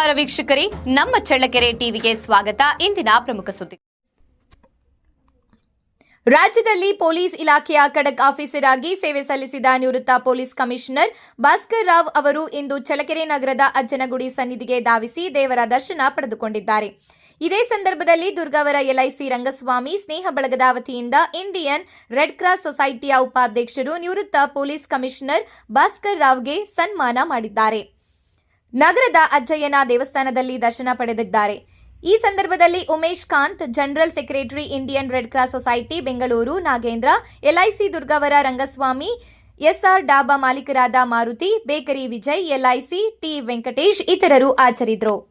ವೀಕ್ಷಕರೇ, ನಮ್ಮ ಚಳ್ಳಕೆರೆ ಟಿವಿಗೆ ಸ್ವಾಗತ. ಇಂದಿನ ಪ್ರಮುಖ ಸುದ್ದಿ. ರಾಜ್ಯದಲ್ಲಿ ಪೊಲೀಸ್ ಇಲಾಖೆಯ ಖಡಕ್ ಆಫೀಸರ್ ಆಗಿ ಸೇವೆ ಸಲ್ಲಿಸಿದ ನಿವೃತ್ತ ಪೊಲೀಸ್ ಕಮಿಷನರ್ ಭಾಸ್ಕರ್ ರಾವ್ ಅವರು ಇಂದು ಚಳ್ಳಕೆರೆ ನಗರದ ಅಜ್ಜನಗುಡಿ ಸನ್ನಿಧಿಗೆ ಧಾವಿಸಿ ದೇವರ ದರ್ಶನ ಪಡೆದುಕೊಂಡಿದ್ದಾರೆ. ಇದೇ ಸಂದರ್ಭದಲ್ಲಿ ದುರ್ಗಾವರ ಎಲ್ಐಸಿ ರಂಗಸ್ವಾಮಿ, ಸ್ನೇಹ ಬಳಗದ ವತಿಯಿಂದ ಇಂಡಿಯನ್ ರೆಡ್ ಕ್ರಾಸ್ ಸೊಸೈಟಿಯ ಉಪಾಧ್ಯಕ್ಷರು ನಿವೃತ್ತ ಪೊಲೀಸ್ ಕಮಿಷನರ್ ಭಾಸ್ಕರ್ ರಾವ್ಗೆ ಸನ್ಮಾನ ಮಾಡಿದ್ದಾರೆ. ನಗರದ ಅಜ್ಜಯ್ಯನ ದೇವಸ್ಥಾನದಲ್ಲಿ ದರ್ಶನ ಪಡೆದಿದ್ದಾರೆ. ಈ ಸಂದರ್ಭದಲ್ಲಿ Umesh Kant, general secretary, Indian Red Cross Society, Bengaluru, Nagendra LIC Durgavara Rangaswamy, SR dhaba ಮಾಲೀಕರಾದ Maruti, bakery Vijay LIC T Venkatesh ಇತರರು ಹಾಜರಿದ್ದರು.